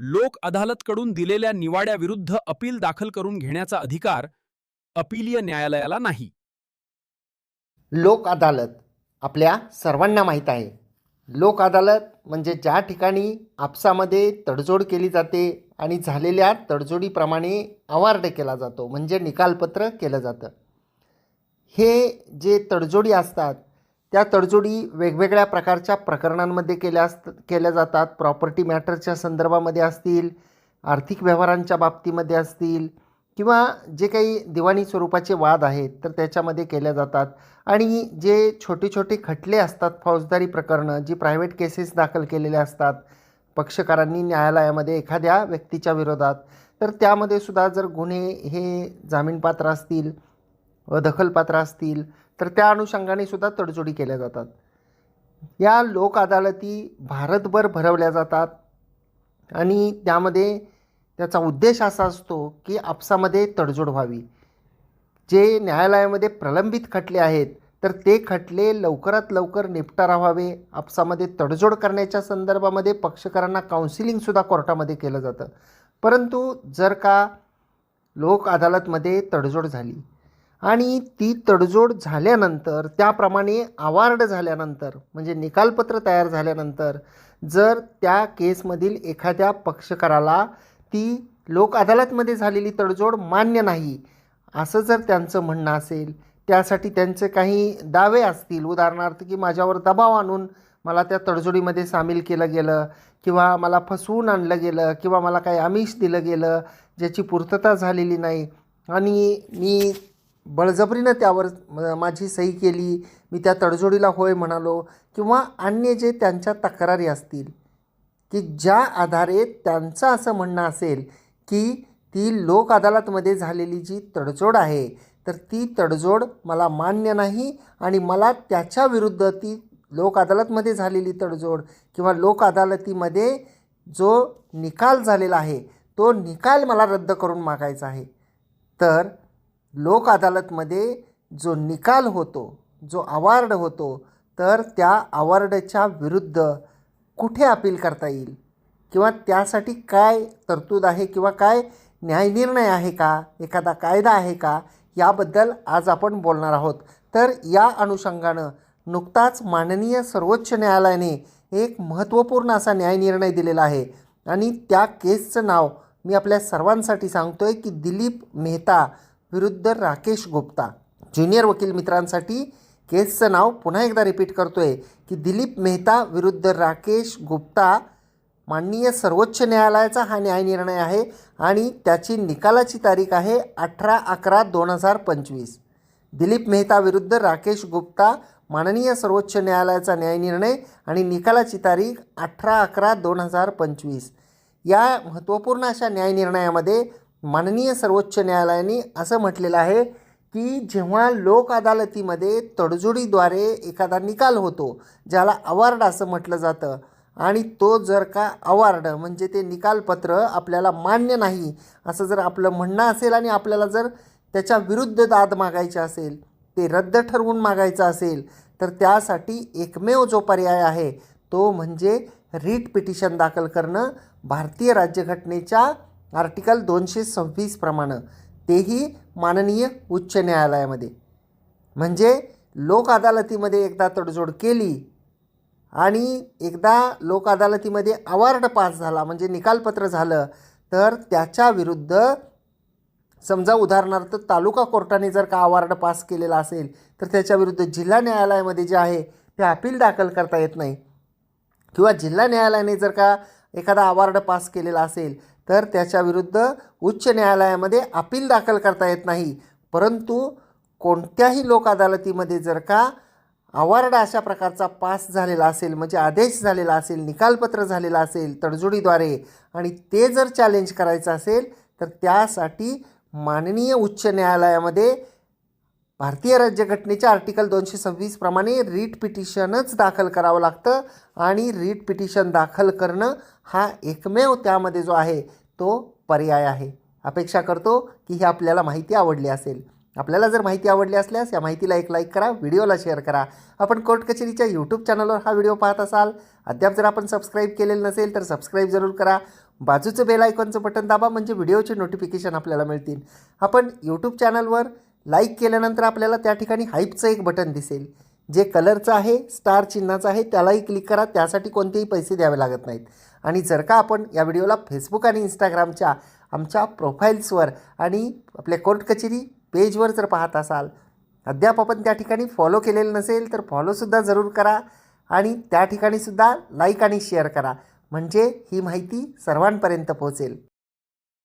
लोक अदालतकडून दिलेल्या निवाड्याविरुद्ध अपील दाखल करून घेण्याचा अधिकार अपीलीय न्यायालयाला नाही. लोक अदालत आपल्या सर्वांना माहीत आहे. लोक अदालत म्हणजे ज्या ठिकाणी आपसामध्ये तडजोड केली जाते आणि झालेल्या तडजोडीप्रमाणे अवार्ड केला जातो म्हणजे निकालपत्र केलं जातं. हे जे तडजोडी असतात त्या तडजोडी वेगवेगळ्या प्रकारच्या प्रकरणांमध्ये केल्या असत केल्या जातात. प्रॉपर्टी मॅटरच्या संदर्भामध्ये असतील आर्थिक व्यवहारांच्या बाबतीमध्ये असतील किंवा जे काही दिवाणी स्वरूपाचे वाद आहेत तर त्याच्यामध्ये केल्या जातात. आणि जे छोटे छोटे खटले असतात फौजदारी प्रकरणं जी प्रायव्हेट केसेस दाखल केलेले असतात पक्षकारांनी न्यायालयामध्ये एखाद्या व्यक्तीच्या विरोधात तर त्यामध्ये सुद्धा जर गुन्हे हे जामीनपात्र असतील दखलपात्र असतील तर त्या अनुषंगाने सुद्धा तडजोडी केल्या जातात. या लोक अदालती भारतभर भरवल्या जातात आणि त्यामध्ये त्याचा उद्देश असा असतो की आपसामध्ये तडजोड व्हावी. जे न्यायालयामध्ये प्रलंबित खटले आहेत तर ते खटले लवकरात लवकर निपटारा व्हावे. आपसामध्ये तडजोड करण्याच्या संदर्भामध्ये पक्षकारांना काउन्सिलिंगसुद्धा कोर्टामध्ये केलं जातं. परंतु जर का लोक अदालतमध्ये तडजोड झाली आणि ती तडजोड झाल्यानंतर त्याप्रमाणे अवार्ड झाल्यानंतर म्हणजे निकालपत्र तयार झाल्यानंतर जर त्या केसमधील एखाद्या पक्षकाराला ती लोक अदालतमध्ये झालेली तडजोड मान्य नाही असं जर त्यांचं म्हणणं असेल त्यासाठी त्यांचे काही दावे असतील. उदाहरणार्थ की माझ्यावर दबाव आणून मला त्या तडजोडीमध्ये सामील केलं गेलं किंवा मला फसवून आणलं गेलं किंवा मला काही आमिष दिलं गेलं ज्याची पूर्तता झालेली नाही. आणि मी बळजबरीनं त्यावर माझी सही केली मी त्या तडजोडीला होय म्हणालो किंवा अन्य जे त्यांच्या तक्रारी असतील की ज्या आधारे त्यांचं असं म्हणणं असेल की ती लोक अदालतमध्ये झालेली जी तडजोड आहे तर ती तडजोड मला मान्य नाही आणि मला त्याच्या विरुद्ध ती लोक अदालतमध्ये झालेली तडजोड किंवा लोक अदालतीमध्ये जो निकाल झालेला आहे तो निकाल मला रद्द करून मागायचा आहे. तर लोक अदालतमध्ये जो निकाल होतो जो अवॉर्ड होतो तर त्या अवॉर्डच्या विरुद्ध कुठे अपील करता येईल? किंवा त्यासाठी काय तरतूद आहे किंवा काय न्यायनिर्णय आहे का? एखादा कायदा आहे का? याबद्दल आज आपण बोलणार आहोत. तर या अनुषंगानं नुकताच माननीय सर्वोच्च न्यायालयाने एक महत्त्वपूर्ण असा न्यायनिर्णय दिलेला आहे. आणि त्या केसचं नाव मी आपल्या सर्वांसाठी सांगतो आहे की दिलीप मेहता विरुद्ध राकेश गुप्ता. ज्युनियर वकील मित्रांसाठी केसचं नाव पुन्हा एकदा रिपीट करतो आहे की दिलीप मेहता विरुद्ध राकेश गुप्ता माननीय सर्वोच्च न्यायालयाचा हा न्यायनिर्णय आहे आणि त्याची निकालाची तारीख आहे अठरा अकरा दोन हजार पंचवीस. दिलीप मेहता विरुद्ध राकेश गुप्ता माननीय सर्वोच्च न्यायालयाचा न्यायनिर्णय आणि निकालाची तारीख अठरा अकरा दोन हजार पंचवीस. या महत्त्वपूर्ण अशा न्यायनिर्णयामध्ये माननीय सर्वोच्च न्यायालयाने असं म्हटलेलं आहे की जेव्हा लोक अदालतीमध्ये तडजोडीद्वारे एखादा निकाल होतो ज्याला अवॉर्ड असं म्हटलं जातं आणि तो जर का अवॉर्ड म्हणजे ते निकालपत्र आपल्याला मान्य नाही असं जर आपलं म्हणणं असेल आणि आपल्याला जर त्याच्या विरुद्ध दाद मागायची असेल ते रद्द ठरवून मागायचं असेल तर त्यासाठी एकमेव जो पर्याय आहे तो म्हणजे रीट पिटिशन दाखल करणं भारतीय राज्यघटनेच्या आर्टिकल दोनशे सव्वीसप्रमाणं तेही माननीय उच्च न्यायालयामध्ये. म्हणजे लोक अदालतीमध्ये एकदा तडजोड केली आणि एकदा लोक अदालतीमध्ये अवॉर्ड पास झाला म्हणजे निकालपत्र झालं तर त्याच्या विरुद्ध समजा उदाहरणार्थ तालुका कोर्टाने जर का अवॉर्ड पास केलेला असेल तर त्याच्याविरुद्ध जिल्हा न्यायालयामध्ये जे आहे ते अपील दाखल करता येत नाही. किंवा जिल्हा न्यायालयाने जर का एखादा अवॉर्ड पास केलेला असेल तर त्याच्याविरुद्ध उच्च न्यायालयामध्ये अपील दाखल करता येत नाही. परंतु कोणत्याही लोक अदालतीमध्ये जर का अवॉर्ड अशा प्रकारचा पास झालेला असेल म्हणजे आदेश झालेला असेल निकालपत्र झालेला असेल तडजोडीद्वारे आणि ते जर चॅलेंज करायचं असेल तर त्यासाठी माननीय उच्च न्यायालयामध्ये भारतीय राज्यघटनेच्या आर्टिकल दोनशे सव्वीस प्रमाणे रीट पिटिशनच दाखल करावं लागतं आणि रीट पिटिशन दाखल करणं हा एकमेव त्यामध्ये जो आहे तो पर्याय आहे. अपेक्षा करतो की ही आपल्याला माहिती आवडली असेल. आपल्याला जर माहिती आवडली असल्यास या माहितीला एक लाईक करा व्हिडिओला शेअर करा. आपण कोर्ट कचेरीच्या यूट्यूब चॅनलवर हा व्हिडिओ पाहत असाल. अद्याप जर आपण सबस्क्राईब केलेलं नसेल तर सबस्क्राईब जरूर करा. बाजूचं बेल आयकॉनचं बटन दाबा म्हणजे व्हिडिओचे नोटिफिकेशन आपल्याला मिळतील. आपण यूट्यूब चॅनलवर लाईक केल्यानंतर आपल्याला त्या ठिकाणी हाईपचं एक बटन दिसेल. जे कलरचं आहे स्टार चिन्हाचं आहे त्यालाही क्लिक करा. त्यासाठी कोणतेही पैसे द्यावे लागत नाहीत. आणि जर का आपण या व्हिडिओला फेसबुक आणि इंस्टाग्रामच्या आमच्या प्रोफाईल्सवर आणि आपल्या कोर्ट कचेरी पेजवर जर पाहत असाल अद्याप आपण त्या ठिकाणी फॉलो केलेलं नसेल तर फॉलोसुद्धा जरूर करा. आणि त्या ठिकाणीसुद्धा लाईक आणि शेअर करा. म्हणजे ही माहिती सर्वांपर्यंत पोहोचेल.